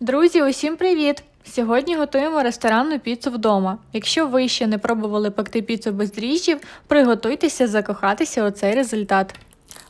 Друзі, усім привіт! Сьогодні готуємо ресторанну піцу вдома. Якщо ви ще не пробували пекти піцу без дріжджів, приготуйтеся закохатися у цей результат.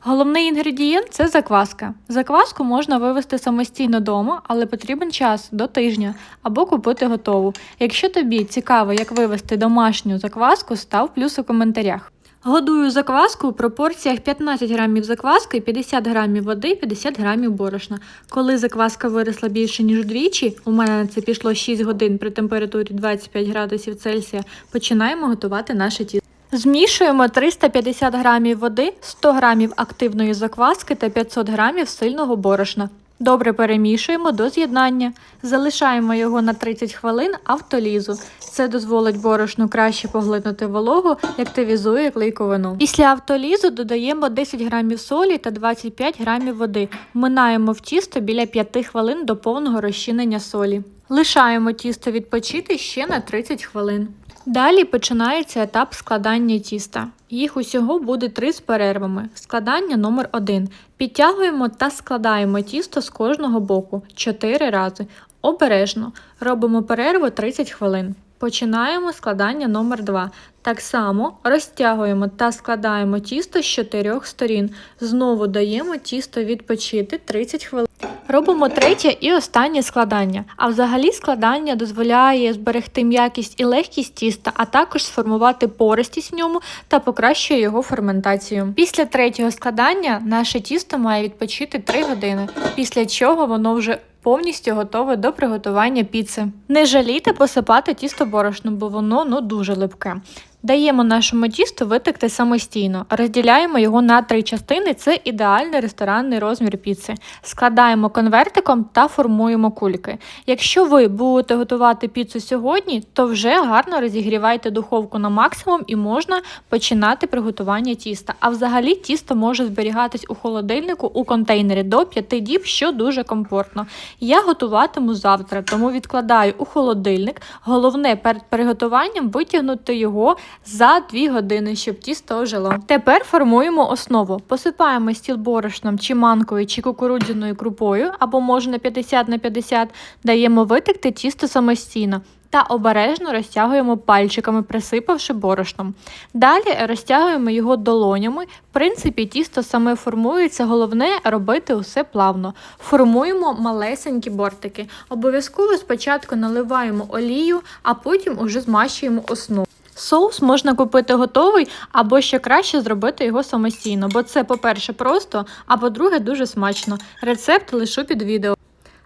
Головний інгредієнт це закваска. Закваску можна вивести самостійно вдома, але потрібен час до тижня або купити готову. Якщо тобі цікаво, як вивести домашню закваску, став плюс у коментарях. Годую закваску у пропорціях 15 грамів закваски, 50 грамів води, 50 грамів борошна. Коли закваска виросла більше ніж удвічі, у мене на це пішло 6 годин при температурі 25 градусів Цельсія, починаємо готувати наше тісто. Змішуємо 350 грамів води, 100 грамів активної закваски та 500 грамів сильного борошна. Добре перемішуємо до з'єднання. Залишаємо його на 30 хвилин автолізу. Це дозволить борошну краще поглинути вологу і активізує клейковину. Після автолізу додаємо 10 грамів солі та 25 грамів води. Вминаємо в тісто біля 5 хвилин до повного розчинення солі. Лишаємо тісто відпочити ще на 30 хвилин. Далі починається етап складання тіста. Їх усього буде три з перервами. Складання номер 1 Підтягуємо та складаємо тісто з кожного боку 4 рази. Обережно робимо перерву 30 хвилин. Починаємо складання номер 2 Так само розтягуємо та складаємо тісто з чотирьох сторін. Знову даємо тісто відпочити 30 хвилин. Робимо третє і останнє складання. А взагалі складання дозволяє зберегти м'якість і легкість тіста, а також сформувати пористість в ньому та покращує його ферментацію. Після третього складання наше тісто має відпочити 3 години, після чого воно вже повністю готове до приготування піци. Не жалійте посипати тісто борошном, бо воно ну дуже липке. Даємо нашому тісту витекти самостійно, розділяємо його на три частини. Це ідеальний ресторанний розмір піци. Складаємо конвертиком та формуємо кульки. Якщо ви будете готувати піцу сьогодні, то вже гарно розігрівайте духовку на максимум і можна починати приготування тіста. А взагалі тісто може зберігатись у холодильнику у контейнері до 5 діб, що дуже комфортно. Я готуватиму завтра, тому відкладаю у холодильник. Головне перед приготуванням витягнути його за 2 години, щоб тісто ожило. Тепер формуємо основу. Посипаємо стіл борошном чи манкою, чи кукурудзяною крупою, або може на 50 на 50, даємо витекти тісто самостійно. Та обережно розтягуємо пальчиками, присипавши борошном. Далі розтягуємо його долонями. В принципі, тісто саме формується, головне робити усе плавно. Формуємо малесенькі бортики. Обов'язково спочатку наливаємо олію, а потім уже змащуємо основу. Соус можна купити готовий, або ще краще зробити його самостійно, бо це, по-перше, просто, а по-друге, дуже смачно. Рецепт лишу під відео.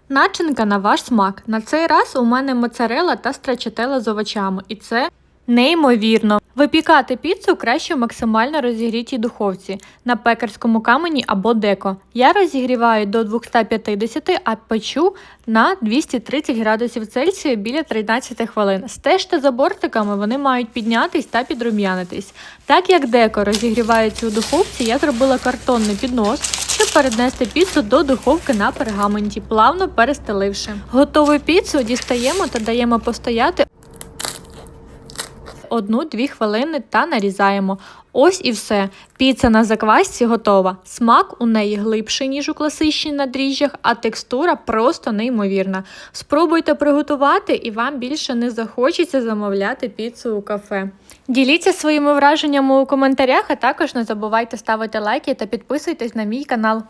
Начинка на ваш смак. На цей раз у мене моцарела та страчателла з овочами, і це неймовірно. Випікати піцу краще максимально розігрітій духовці на пекарському камені або деко. Я розігріваю до 250, а печу на 230 градусів Цельсія біля 13 хвилин. Стежте за бортиками, вони мають піднятись та підрум'янитись. Так як деко розігрівається у духовці, я зробила картонний піднос, щоб перенести піцу до духовки на пергаменті, плавно перестеливши. Готову піцу дістаємо та даємо постояти 1-2 хвилини та нарізаємо. Ось і все. Піца на заквасці готова. Смак у неї глибший, ніж у класичній на дріжджах, а текстура просто неймовірна. Спробуйте приготувати і вам більше не захочеться замовляти піцу у кафе. Діліться своїми враженнями у коментарях, а також не забувайте ставити лайки та підписуйтесь на мій канал.